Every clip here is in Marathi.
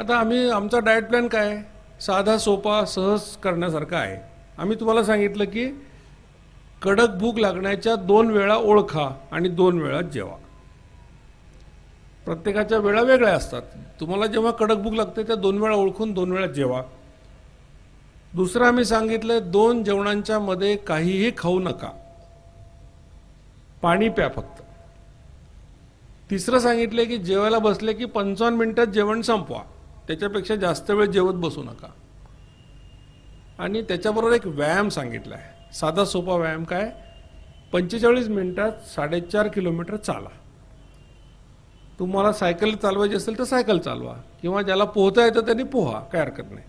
आता आम्ही आमचा डाएट प्लॅन काय? साधा सोपा सहज करण्यासारखा आहे. आम्ही तुम्हाला सांगितलं की कडक भूक लागण्याच्या दोन वेळा ओळखा आणि दोन वेळा जेवा. प्रत्येकाच्या वेळा वेगळ्या असतात. तुम्हाला जेव्हा कडक भूक लागते त्या दोन वेळा ओळखून दोन वेळा जेवा. दुसरं आम्ही सांगितलं दोन जेवणांच्या मध्ये काहीही खाऊ नका. पाणी प्या फक्त. तिसरं सांगितलं की जेवायला बसले की पंचावन्न मिनिटात जेवण संपवा. त्याच्यापेक्षा जास्त वेळ जेवत बसू नका. आणि त्याच्याबरोबर एक व्यायाम सांगितला आहे. साधा सोपा व्यायाम काय? पंचेचाळीस मिनिटात साडेचार किलोमीटर चाला. तुम्हाला सायकल चालवायची असेल तर सायकल चालवा. किंवा ज्याला पोहता येतं त्यांनी पोहा काय हरकत नाही.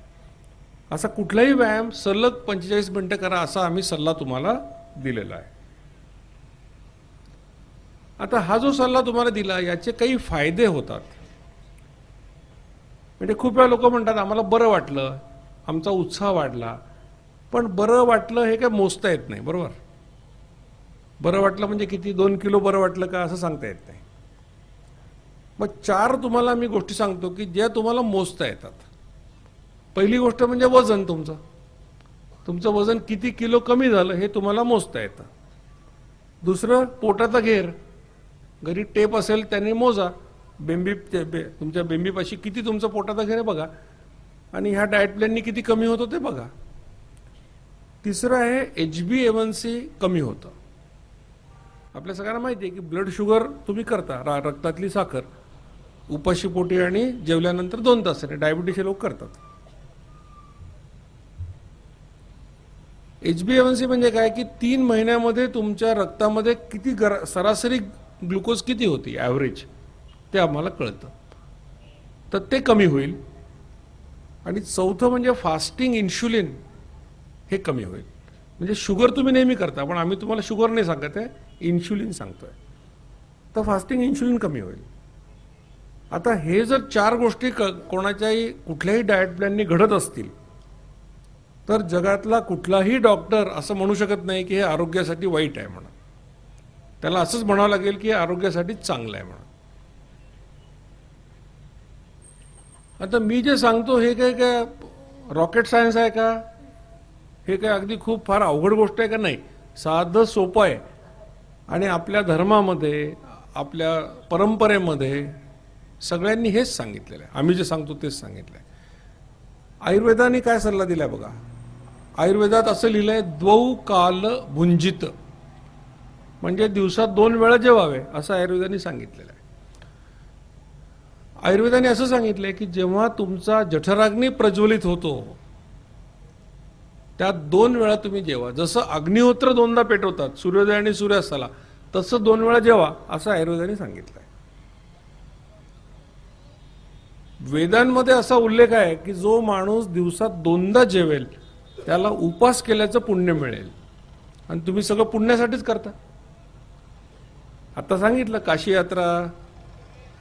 असा कुठलाही व्यायाम सलग पंचेचाळीस मिनिटं करा असा आम्ही सल्ला तुम्हाला दिलेला आहे. आता हा जो सल्ला तुम्हाला दिला याचे काही फायदे होतात. म्हणजे खूप वेळा लोक म्हणतात आम्हाला बरं वाटलं आमचा उत्साह वाढला. पण बरं वाटलं हे काय मोजता येत नाही बरोबर? बरं वाटलं म्हणजे किती दोन किलो बरं वाटलं का असं सांगता येत नाही. मग चार तुम्हाला मी गोष्टी सांगतो की ज्या तुम्हाला मोजता येतात. पहिली गोष्ट म्हणजे वजन तुमचं. तुमचं वजन किती किलो कमी झालं हे तुम्हाला मोजता येतं. दुसरं पोटाचा घेर. घरी टेप असेल त्याने मोजा. बेंबी बे- तुमच्या बेंबीपाशी किती तुमचं पोटाचा घेर बघा. आणि ह्या डाएट प्लॅननी किती कमी होतं ते बघा. तिसरं आहे एच बी एवन सी कमी होतं. आपल्या सगळ्यांना माहिती आहे की ब्लड शुगर तुम्ही करता रा- रक्तातली साखर उपाशी पोटी आणि जेवल्यानंतर दोन तासाने डायबिटीसचे लोक करतात. एच बी एवन सी म्हणजे काय की तीन महिन्यामध्ये तुमच्या रक्तामध्ये किती गर सरासरी ग्लुकोज किती होती ॲव्हरेज ते आम्हाला कळतं. तर ते कमी होईल. आणि चौथं म्हणजे फास्टिंग इन्शुलिन हे कमी होईल. म्हणजे शुगर तुम्ही नेहमी करता पण आम्ही तुम्हाला शुगर नाही सांगत आहे इन्शुलिन सांगतोय. तर फास्टिंग इन्शुलिन कमी होईल. आता हे जर चार गोष्टी क कोणाच्याही कुठल्याही डाएट प्लॅननी घडत असतील तर जगातला कुठलाही डॉक्टर असं म्हणू शकत नाही की हे आरोग्यासाठी वाईट आहे म्हणा त्याला असंच म्हणावं लागेल की हे आरोग्यासाठी चांगलं आहे म्हणा आता मी जे सांगतो हे काय काय रॉकेट सायन्स आहे का? हे काय अगदी खूप फार अवघड गोष्ट आहे का नाही? साधं सोपं आहे. आणि आपल्या धर्मामध्ये आपल्या परंपरेमध्ये सगळ्यांनी हेच सांगितलेलं आहे. आम्ही जे सांगतो तेच सांगितलं आहे आयुर्वेदाने काय सल्ला दिलाय बघा? आयुर्वेदात असं लिहिलं आहे द्वौ काल भुंजित. म्हणजे दिवसात दोन वेळा जेवावे असं आयुर्वेदाने सांगितलेलं आहे. आयुर्वेदाने असं सांगितलंय की जेव्हा तुमचा जठराग्नी प्रज्वलित होतो त्यात दोन वेळा तुम्ही जेवा. जसं अग्निहोत्र दोनदा पेटवतात सूर्योदय आणि सूर्यास्ताला तसं दोन वेळा जेवा असं आयुर्वेदाने सांगितलंय. वेदांमध्ये असा उल्लेख आहे की जो माणूस दिवसात दोनदा जेवेल त्याला उपास केल्याचं पुण्य मिळेल. आणि तुम्ही सगळं पुण्यासाठीच करता. आता सांगितलं काशी यात्रा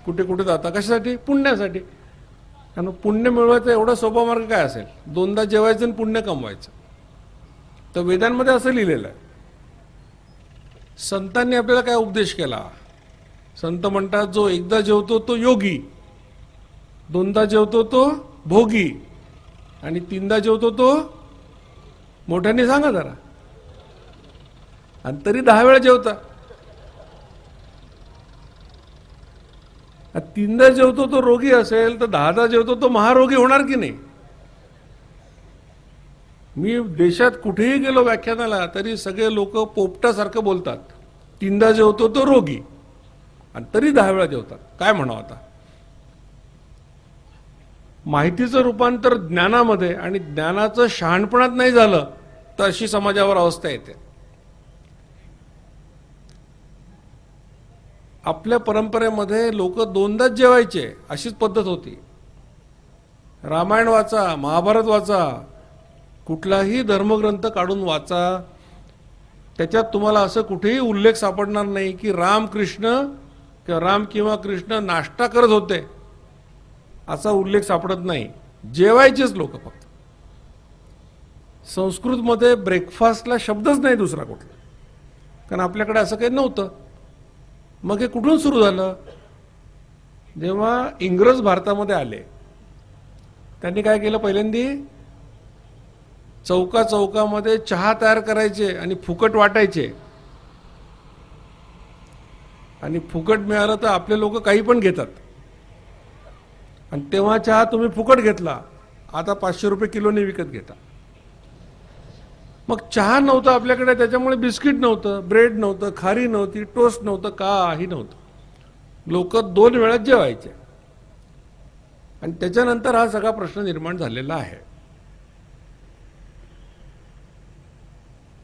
कुठे कुठे जाता? कशासाठी? पुण्यासाठी. कारण पुण्य मिळवायचा एवढा सोपा मार्ग काय असेल? दोनदा जेवायचं आणि पुण्य कमवायचं. तर वेदांमध्ये असं लिहिलेलं आहे. संतांनी आपल्याला काय उपदेश केला? संत म्हणतात जो एकदा जेवतो तो योगी. दोनदा जेवतो तो भोगी. आणि तीनदा जेवतो तो मोठ्याने सांगा जरा. आणि तरी दहा वेळा जेवता. तीनदा जेवतो तो रोगी असेल तर दहादा जेवतो तो महारोगी होणार की नाही? मी देशात कुठेही गेलो व्याख्यानाला तरी सगळे लोक पोपटासारखं बोलतात. तीनदा जेवतो तो रोगी. आणि तरी दहा वेळा जेवतात. काय म्हणावं आता? माहितीचं रूपांतर ज्ञानामध्ये आणि ज्ञानाचं शहाणपणात नाही झालं तर अशी समाजावर अवस्था येते. आपल्या परंपरेमध्ये लोक दोनदाच जेवायचे अशीच पद्धत होती. रामायण वाचा महाभारत वाचा कुठलाही धर्मग्रंथ काढून वाचा. त्याच्यात तुम्हाला असं कुठेही उल्लेख सापडणार नाही की रामकृष्ण किंवा राम किंवा कृष्ण नाश्ता करत होते असा उल्लेख सापडत नाही. जेवायचेच लोक फक्त. संस्कृतमध्ये ब्रेकफास्टला शब्दच नाही दुसरा कुठला. कारण आपल्याकडे असं काही नव्हतं. मग हे कुठून सुरू झालं? जेव्हा इंग्रज भारतामध्ये आले त्यांनी काय केलं पहिल्यांदी? चौका चौकामध्ये चहा तयार करायचे आणि फुकट वाटायचे. आणि फुकट मिळालं तर आपले लोक काही पण घेतात. आणि तेव्हा चहा तुम्ही फुकट घेतला. आता पाचशे रुपये किलोने विकत घेता. मग चहा नव्हतं आपल्याकडे त्याच्यामुळे बिस्किट नव्हतं ब्रेड नव्हतं खारी नव्हती टोस्ट नव्हतं काही नव्हतं. लोक दोन वेळा जेवायचे. आणि त्याच्यानंतर हा सगळा प्रश्न निर्माण झालेला आहे.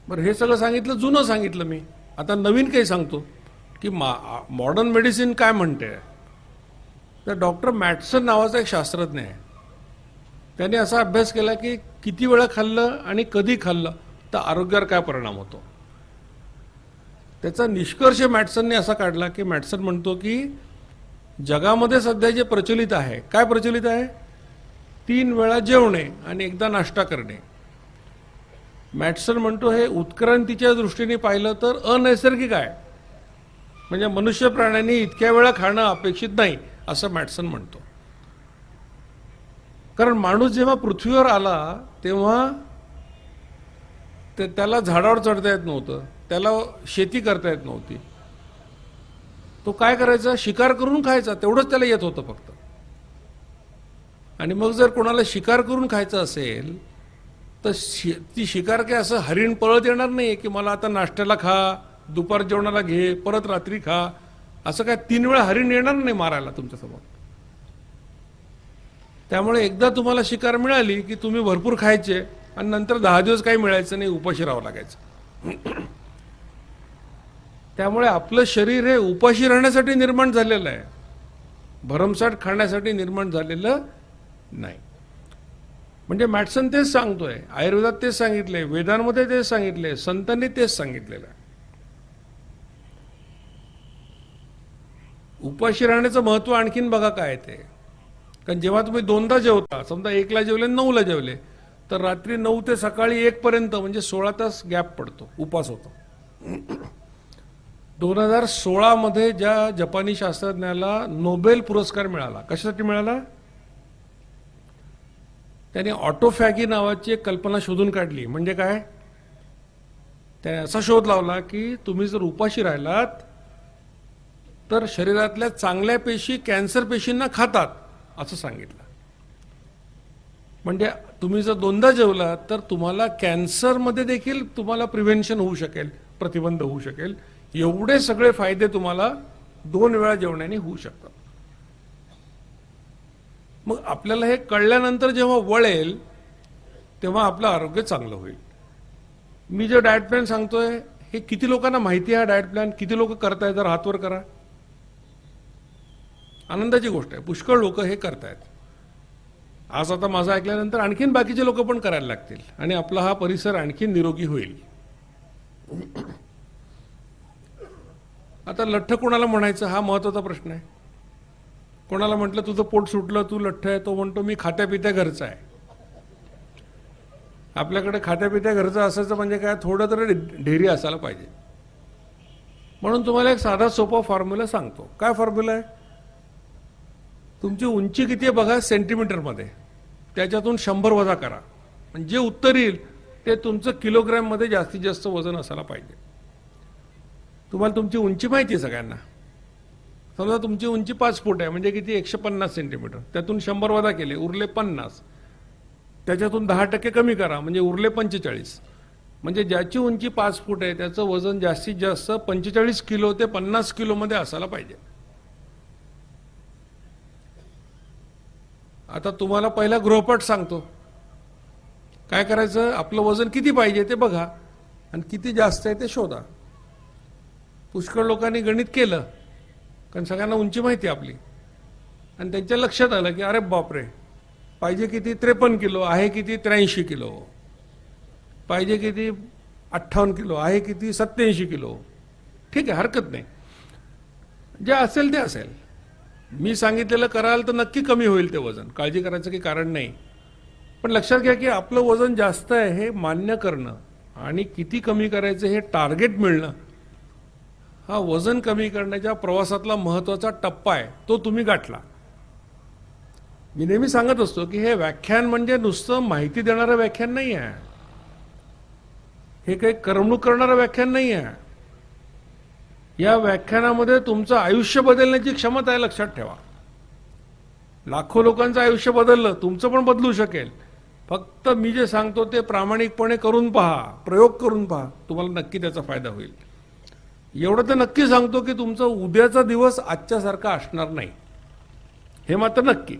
बरं हे सगळं सांगितलं जुनं सांगितलं मी. आता नवीन काही सांगतो की मा मॉडर्न मेडिसिन काय म्हणते? तर डॉक्टर मॅटसन नावाचा एक शास्त्रज्ञ आहे. त्याने असा अभ्यास केला की किती वेळा खाल्लं आणि कधी खाल्लं. तर आरोग्यावर काय परिणाम होतो? त्याचा निष्कर्ष मॅटसनने असा काढला की मॅटसन म्हणतो की जगामध्ये सध्या जे प्रचलित आहे काय प्रचलित आहे? तीन वेळा जेवणे आणि एकदा नाश्ता करणे. मॅटसन म्हणतो हे उत्क्रांतीच्या दृष्टीने पाहिलं तर अनैसर्गिक आहे. म्हणजे मनुष्य प्राण्यांनी इतक्या वेळा खाणं अपेक्षित नाही असं मॅटसन म्हणतो. कारण माणूस जेव्हा पृथ्वीवर आला तेव्हा तर त्याला झाडावर चढता येत नव्हतं. त्याला शेती करता येत नव्हती. तो काय करायचा? शिकार करून खायचा. तेवढंच त्याला येत होतं फक्त. आणि मग जर कोणाला शिकार करून खायचं असेल तर शि ती शिकार काय असं हरिण पळत येणार नाही की मला आता नाश्त्याला खा दुपार जेवणाला घे परत रात्री खा. असं काय तीन वेळा हरिण येणार नाही मारायला तुमच्यासमोर? त्यामुळे एकदा तुम्हाला शिकार मिळाली की तुम्ही भरपूर खायचे. आणि नंतर दहा दिवस काही मिळायचं नाही उपाशी राहावं लागायचं. त्यामुळे आपलं शरीर हे उपाशी राहण्यासाठी निर्माण झालेलं आहे. भरमसाठ खाण्यासाठी निर्माण झालेलं नाही. म्हणजे मॅटसन तेच सांगतोय आयुर्वेदात तेच सांगितले वेदांमध्ये तेच सांगितले संतांनी तेच सांगितलेलं आहे. उपाशी राहण्याचं महत्त्व आणखीन बघा काय ते. कारण जेव्हा तुम्ही दोनदा जेवता समजा एकला जेवले नऊला जेवले तर रात्री नऊ ते सकाळी एकपर्यंत म्हणजे सोळा तास गॅप पडतो उपास होतो. दोन हजार सोळामध्ये ज्या जपानी शास्त्रज्ञाला नोबेल पुरस्कार मिळाला कशासाठी मिळाला? त्याने ऑटोफॅगी नावाची एक कल्पना शोधून काढली. म्हणजे काय? त्याने असा शोध लावला की तुम्ही जर उपाशी राहिलात तर शरीरातल्या चांगल्या पेशी कॅन्सर पेशींना खातात असं सांगितलं. म्हणजे तुम्ही जर दोनदा जेवलात तर तुम्हाला कॅन्सरमध्ये देखील तुम्हाला प्रिव्हेन्शन होऊ शकेल प्रतिबंध होऊ शकेल. एवढे सगळे फायदे तुम्हाला दोन वेळा जेवण्याने होऊ शकतात. मग आपल्याला हे कळल्यानंतर जेव्हा वळेल तेव्हा आपलं आरोग्य चांगलं होईल. मी जे डाएट प्लॅन सांगतोय हे किती लोकांना माहिती आहे डाएट प्लॅन? किती लोक करतायत? जर हातवर करा. आनंदाची गोष्ट आहे. पुष्कळ लोक हे करतायत. आज आता माझं ऐकल्यानंतर आणखीन बाकीचे लोक पण करायला लागतील. आणि आपला हा परिसर आणखीन निरोगी होईल. आता लठ्ठ कोणाला म्हणायचं? हा महत्त्वाचा प्रश्न आहे. कोणाला म्हटलं तुझं पोट सुटलं तू लठ्ठ आहे. तो म्हणतो मी खात्या पित्या घरचा आहे. आपल्याकडे खात्या पित्या घरचं असायचं म्हणजे काय? थोडं तरी ढेरी असायला पाहिजे. म्हणून तुम्हाला एक साधा सोपा फॉर्म्युला सांगतो. काय फॉर्म्युला आहे? तुमची उंची किती आहे बघा? सेंटीमीटरमध्ये. त्याच्यातून शंभर वजा करा. म्हणजे जे उत्तर येईल ते तुमचं किलोग्रॅममध्ये जास्तीत जास्त वजन असायला पाहिजे. तुम्हाला तुमची उंची माहिती आहे सगळ्यांना. समजा तुमची उंची पाच फूट आहे म्हणजे किती? एकशे पन्नास सेंटीमीटर. त्यातून शंभर वजा केले उरले पन्नास. त्याच्यातून दहा टक्के कमी करा म्हणजे उरले पंचेचाळीस. म्हणजे ज्याची उंची पाच फूट आहे त्याचं वजन जास्तीत जास्त पंचेचाळीस किलो ते पन्नास किलोमध्ये असायला पाहिजे. आता तुम्हाला पहिला गृहपाठ सांगतो. काय करायचं? आपलं वजन किती पाहिजे ते बघा. आणि किती जास्त आहे ते शोधा. पुष्कळ लोकांनी गणित केलं. कारण सगळ्यांना उंची माहिती आपली. आणि त्यांच्या लक्षात आलं की अरे बापरे! पाहिजे किती त्रेपन्न किलो आहे किती त्र्याऐंशी किलो. पाहिजे किती अठ्ठावन्न किलो आहे किती सत्याऐंशी किलो. ठीक आहे हरकत नाही. जे असेल ते असेल. मी सांगितलेलं कराल तर नक्की कमी होईल ते वजन. काळजी करायचं काही कारण नाही. पण लक्षात घ्या की आपलं वजन जास्त आहे हे मान्य करणं आणि किती कमी करायचं हे टार्गेट मिळणं हा वजन कमी करण्याच्या प्रवासातला महत्त्वाचा टप्पा आहे तो तुम्ही गाठला. मी नेहमी सांगत असतो की हे व्याख्यान म्हणजे नुसतं माहिती देणारं व्याख्यान नाही आहे हे काही करमणूक करणारं व्याख्यान नाही आहे या व्याख्यानामध्ये तुमचं आयुष्य बदलण्याची क्षमता आहे लक्षात ठेवा. लाखो लोकांचं आयुष्य बदललं तुमचं पण बदलू शकेल. फक्त मी जे सांगतो ते प्रामाणिकपणे करून पहा प्रयोग करून पहा तुम्हाला नक्की त्याचा फायदा होईल. एवढं तर नक्की सांगतो की तुमचा उद्याचा दिवस आजच्यासारखा असणार नाही. हे मात्र नक्की.